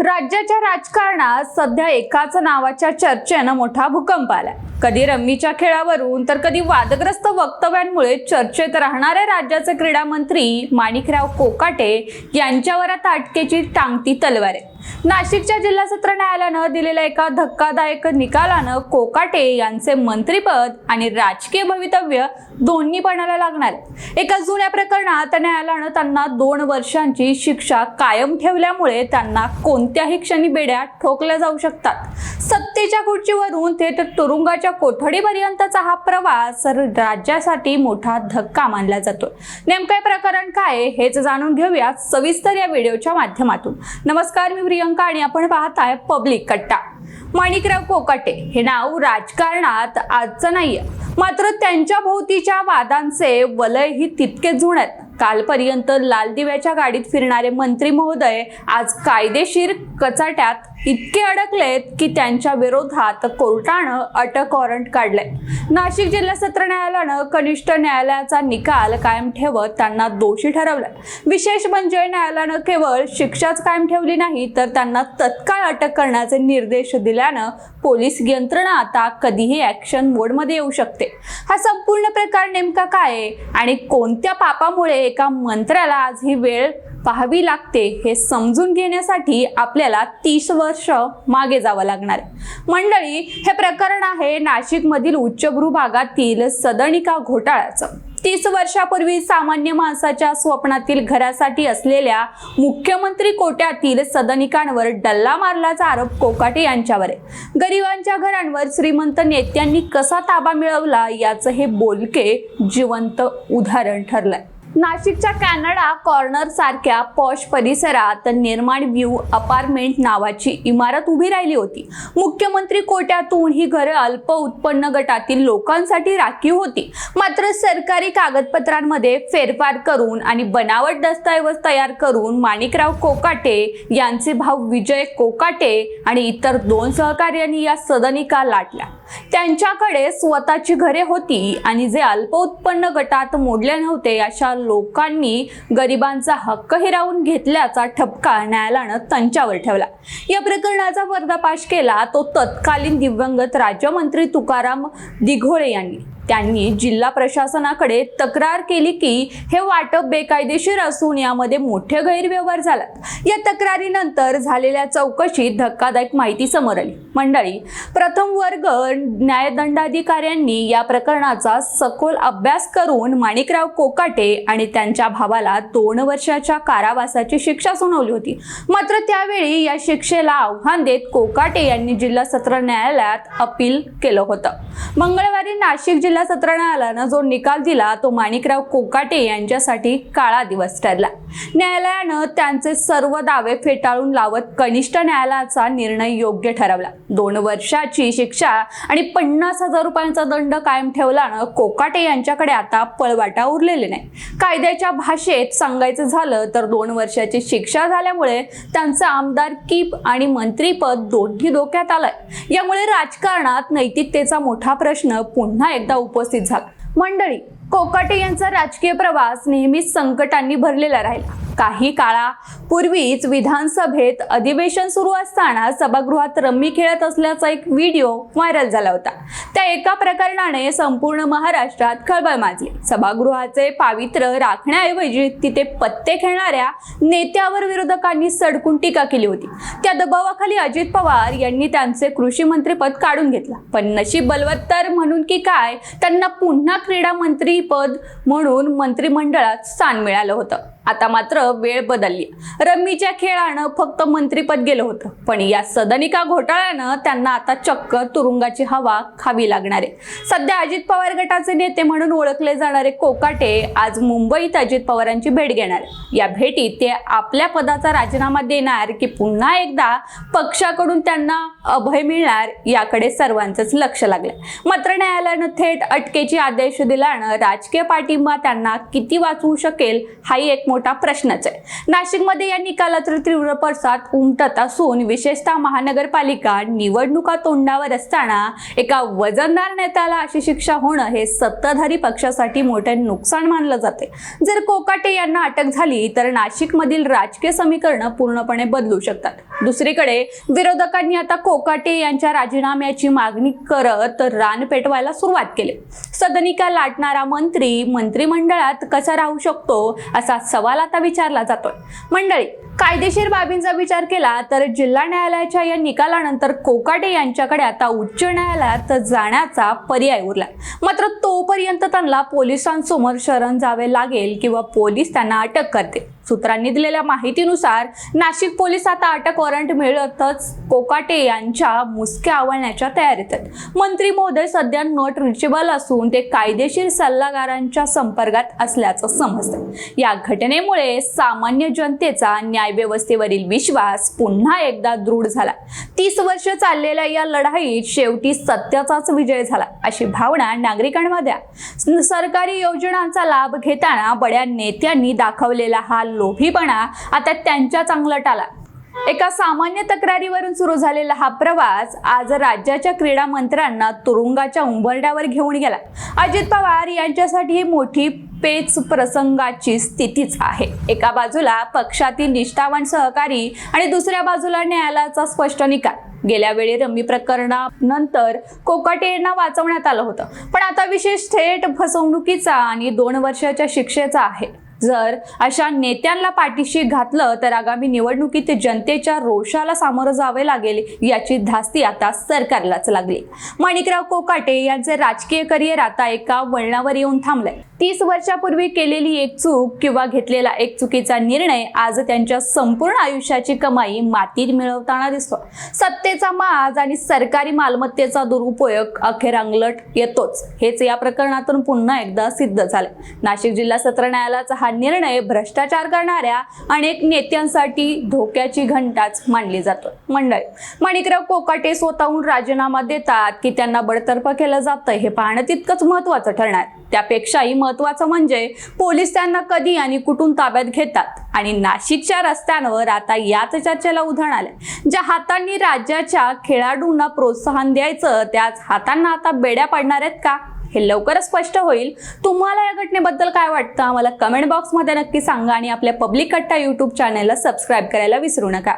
राज्याच्या राजकारणात सध्या एकाच नावाच्या चर्चेनं मोठा भूकंप आलाय. कधी रम्मीच्या खेळावरून तर कधी वादग्रस्त वक्तव्यांमुळे चर्चेत राहणारे राज्याचे क्रीडा मंत्री माणिकराव कोकाटे यांच्यावर आता अटकेची टांगती तलवार आहे. नाशिकच्या जिल्हा सत्र न्यायालयानं दिलेल्या एका धक्कादायक निकालानं कोकाटे यांचे मंत्रीपद आणि राजकीय भवितव्य दोन्ही पणाला लागणार. एका जुन्या प्रकरणात न्यायालयानं त्यांना दोन वर्षांची शिक्षा कायम ठेवल्यामुळे त्यांना कोणत्याही क्षणी बेड्या ठोकल्या जाऊ शकतात. सत्तेच्या खुर्चीवरून थेट तुरुंगाच्या कोठडीपर्यंतचा हा प्रवास राज्यासाठी मोठा धक्का मानला जातो. नेमकं प्रकरण काय आहे, हेच जाणून घेऊया सविस्तर या व्हिडिओच्या माध्यमातून. नमस्कार मी प्रियंका आणि आपण पाहताय पब्लिक कट्टा. माणिकराव कोकाटे हे नाव राजकारणात आजचं नाहीये. मात्र त्यांच्या भोवतीच्या वादांचे वलयही ही तितके आहेत कालपर्यंत लाल दिव्याच्या गाडीत फिरणारे मंत्री महोदय आज कायदेशीर कचाट्यात इतके अडकलेत की त्यांच्या विरोधात कोर्टानं अटक वॉरंट काढले नाशिक जिल्हा सत्र न्यायालयानं कनिष्ठ न्यायालयाचा निकाल कायम ठेवत त्यांना दोषी ठरवलं विशेष म्हणजे न्यायालयानं केवळ शिक्षाच कायम ठेवली नाही तर त्यांना तत्काळ अटक करण्याचे निर्देश दिल्यानं पोलीस यंत्रणा आता कधीही ऍक्शन मोडमध्ये येऊ शकते. हा संपूर्ण प्रकार नेमका काय आहे? आणि कोणत्या पापामुळे एका मंत्र्याला आज ही वेळ पाहावी लागते हे समजून घेण्यासाठी आपल्याला तीस वर्ष मागे जावं लागणार आहे. मंडळी हे प्रकरण आहे नाशिकमधील उच्चभ्रू भागातील सदनिका घोटाळ्याचं. तीस वर्षापूर्वी सामान्य माणसाच्या स्वप्नातील घरासाठी असलेल्या मुख्यमंत्री कोट्यातील सदनिकांवर डल्ला मारल्याचा आरोप कोकाटे यांच्यावर आहे. गरिबांच्या घरांवर श्रीमंत नेत्यांनी कसा ताबा मिळवला याचं हे बोलके जिवंत उदाहरण ठरलंय. नाशिकच्या कॅनडा कॉर्नर सारख्या पॉश परिसरात निर्माण व्ह्यू अपार्टमेंट नावाची इमारत उभी राहिली होती. मुख्यमंत्री कोट्यातून ही घरं अल्प उत्पन्न गटातील लोकांसाठी राखीव होती. मात्र सरकारी कागदपत्रांमध्ये फेरफार करून आणि बनावट दस्तऐवज तयार करून माणिकराव कोकाटे यांचे भाऊ विजय कोकाटे आणि इतर दोन सहकार्यांनी या सदनिका लाटल्या. त्यांच्याकडे स्वतःची घरे होती आणि जे अल्प उत्पन्न गटात मोडले नव्हते अशा लोकांनी गरिबांचा हक्क हिरावून घेतल्याचा ठपका न्यायालयानं त्यांच्यावर ठेवला. या प्रकरणाचा पर्दापाश केला तो तत्कालीन दिवंगत राज्यमंत्री तुकाराम दिघोळे यांनी. त्यांनी जिल्हा प्रशासनाकडे तक्रार केली की हे वाटप बेकायदेशीर असून यामध्ये मोठे गैरव्यवहार झालात. या तक्रारीनंतर झालेल्या चौकशीत धक्कादायक माहिती समोर आली. मंडळी प्रथम वर्ग न्यायदंडाधिकाऱ्यांनी या प्रकरणाचा सखोल अभ्यास करून माणिकराव कोकाटे आणि त्यांच्या भावाला दोन वर्षाच्या कारावासाची शिक्षा सुनावली होती. मात्र त्यावेळी या शिक्षेला आव्हान देत कोकाटे यांनी जिल्हा सत्र न्यायालयात अपील केलं होतं. मंगळवारी नाशिक जिल्हा सत्र न्यायालयानं जो निकाल दिला तो माणिकराव कोकाटे यांच्यासाठी काळा दिवस ठरला. न्यायालयानं त्यांचे सर्व दावे फेटाळून लावत कनिष्ठ न्यायालयाचा निर्णय योग्य ठरवला. दोन वर्षाची शिक्षा आणि पन्नास हजार रुपयांचा दंड कायम ठेवल्यानं कोकाटे यांच्याकडे आता पळवाटा उरलेले नाही. कायद्याच्या भाषेत सांगायचं झालं तर दोन वर्षाची शिक्षा झाल्यामुळे त्यांचं आमदार कीप आणि मंत्रीपद दोन्ही धोक्यात आलंय. यामुळे राजकारणात नैतिकतेचा मोठा प्रश्न पुन्हा एकदा उपस्थित झाला. मंडळी कोकाटे यांचा राजकीय प्रवास नेहमीच संकटांनी भरलेला राहिला. काही काळापूर्वीच विधानसभेत अधिवेशन सुरू असताना सभागृहात रम्मी खेळत असल्याचा एक व्हिडिओ व्हायरल झाला होता. त्या एका प्रकरणाने संपूर्ण महाराष्ट्रात खळबळ माजली. सभागृहाचे पावित्र्य राखण्याऐवजी तिथे पत्ते खेळणाऱ्या नेत्यावर विरोधकांनी सडकून टीका केली होती. त्या दबावाखाली अजित पवार यांनी त्यांचे कृषी मंत्रीपद काढून घेतला. पण नशीब बलवत्तर म्हणून की काय त्यांना पुन्हा क्रीडा मंत्री पद म्हणून मंत्रिमंडळात स्थान मिळालं होतं. आता मात्र वेळ बदलली. रम्मीच्या खेळानं फक्त मंत्रीपद गेलं होतं. पण या सदनिका घोटाळ्यानं त्यांना आता चक्क तुरुंगाची हवा खावी लागणार आहे. सध्या अजित पवार गटाचे नेते म्हणून ओळखले जाणारे कोकाटे आज मुंबईत अजित पवारांची भेट घेणार या भेटीत ते आपल्या पदाचा राजीनामा देणार की पुन्हा एकदा पक्षाकडून त्यांना अभय मिळणार याकडे सर्वांचंच लक्ष लागलं मात्र न्यायालयानं थेट अटकेची आदेश दिल्यानं राजकीय पाठिंबा त्यांना किती वाचवू शकेल हाही एक मोठा मोठा प्रश्नच आहे. नाशिकमध्ये या निकालाचा तीव्र पडसाद उमटत असून विशेषतः महानगरपालिका निवडणुका तोंडावर असताना एका वजनदार नेत्याला अशी शिक्षा होणं हे सत्ताधारी पक्षासाठी मोठे नुकसान मानलं जाते. जर कोकाटे यांना अटक झाली तर नाशिकमधील राजकीय समीकरण पूर्णपणे बदलू शकतात. दुसरीकडे विरोधकांनी आता कोकाटे यांच्या राजीनाम्याची मागणी करत रान पेटवायला सुरुवात केली. सदनिका लाटणारा मंत्री मंत्रिमंडळात कसा राहू शकतो असा सवाल आता विचारला जातोय. मंडळी कायदेशीर बाबींचा विचार केला तर जिल्हा न्यायालयाच्या या निकालानंतर कोकाटे यांच्याकडे आता उच्च न्यायालयात जाण्याचा पर्याय उरला. मात्र तोपर्यंत त्यांना पोलिसांसमोर शरण जावे लागेल किंवा पोलीस त्यांना अटक करते सूत्रांनी दिलेल्या माहितीनुसार नाशिक पोलीस आता अटक वॉरंट मिळतच कोकाटे यांच्या मुसक्या आवळण्याच्या तयारीत आहेत. मंत्री महोदय सध्या नॉट रिचेबल असून ते कायदेशीर सल्लागारांच्या संपर्कात असल्याचं समजतं. या घटनेमुळे सामान्य जनतेचा न्याय व्यवस्थेवरील विश्वास पुन्हा एकदा दृढ झाला. तीस वर्ष चाललेल्या या लढाईत शेवटी सत्याचाच विजय झाला. अशी भावना नागरिकांमध्ये सरकारी योजनांचा लाभ घेताना बड्या नेत्यांनी दाखवलेला हा लोभीपणा आता त्यांच्या चांगला टाला एका सामान्य तक्रारीवरून सुरू झालेला हा प्रवास आज राज्याच्या क्रीडा मंत्र्यांना तुरुंगाच्या उंबरड्यावर घेऊन गेला. अजित पवार यांच्यासाठी ही मोठी पेच प्रसंगाची स्थितीच आहे. एका बाजूला पक्षातील निष्ठावान सहकारी आणि दुसऱ्या बाजूला न्यायालयाचा स्पष्ट निकाल. गेल्या वेळी रमी प्रकरणानंतर कोकाटे यांना वाचवण्यात आलं होतं. पण आता विशेष थेट फसवणुकीचा आणि दोन वर्षाच्या शिक्षेचा आहे. जर अशा नेत्यांना पाठीशी घातलं तर आगामी निवडणुकीत जनतेच्या रोषाला सामोरं जावे लागेल याची धास्ती आता सरकारलाच लागली. माणिकराव कोकाटे यांचे राजकीय करिअर आता एका वळणावर येऊन थांबलंय. तीस वर्षापूर्वी केलेली एक चूक किंवा घेतलेला एक चुकीचा निर्णय आज त्यांच्या संपूर्ण आयुष्याची कमाई मातीत मिळवताना दिसतो सत्तेचा माज आणि सरकारी मालमत्तेचा दुरुपयोग अखेर अंगलट येतोच. हेच या प्रकरणातून पुन्हा एकदा सिद्ध झाले. नाशिक जिल्हा सत्र न्यायालयाचा हा निर्णय भ्रष्टाचार करणाऱ्या अनेक नेत्यांसाठी धोक्याची घंटाच मानली जातो मंडळी माणिकराव कोकाटे स्वतःहून राजीनामा देतात की त्यांना बडतर्फ केलं जातं हे पाहणं तितकंच महत्वाचं ठरणार. त्यापेक्षाही महत्वाचं म्हणजे पोलीस त्यांना कधी आणि कुठून ताब्यात घेतात. आणि नाशिकच्या रस्त्यांवर आता याच चर्चेला उधाण आलंय. ज्या हातांनी राज्याच्या खेळाडूंना प्रोत्साहन द्यायचं त्याच हातांना आता बेड्या पाडणार आहेत का? हे लवकरच स्पष्ट होईल. तुम्हाला या घटनेबद्दल काय वाटतं? आम्हाला कमेंट बॉक्समध्ये नक्की सांगा आणि आपल्या पब्लिक कट्टा यूट्यूब चॅनलला सबस्क्राईब करायला विसरू नका.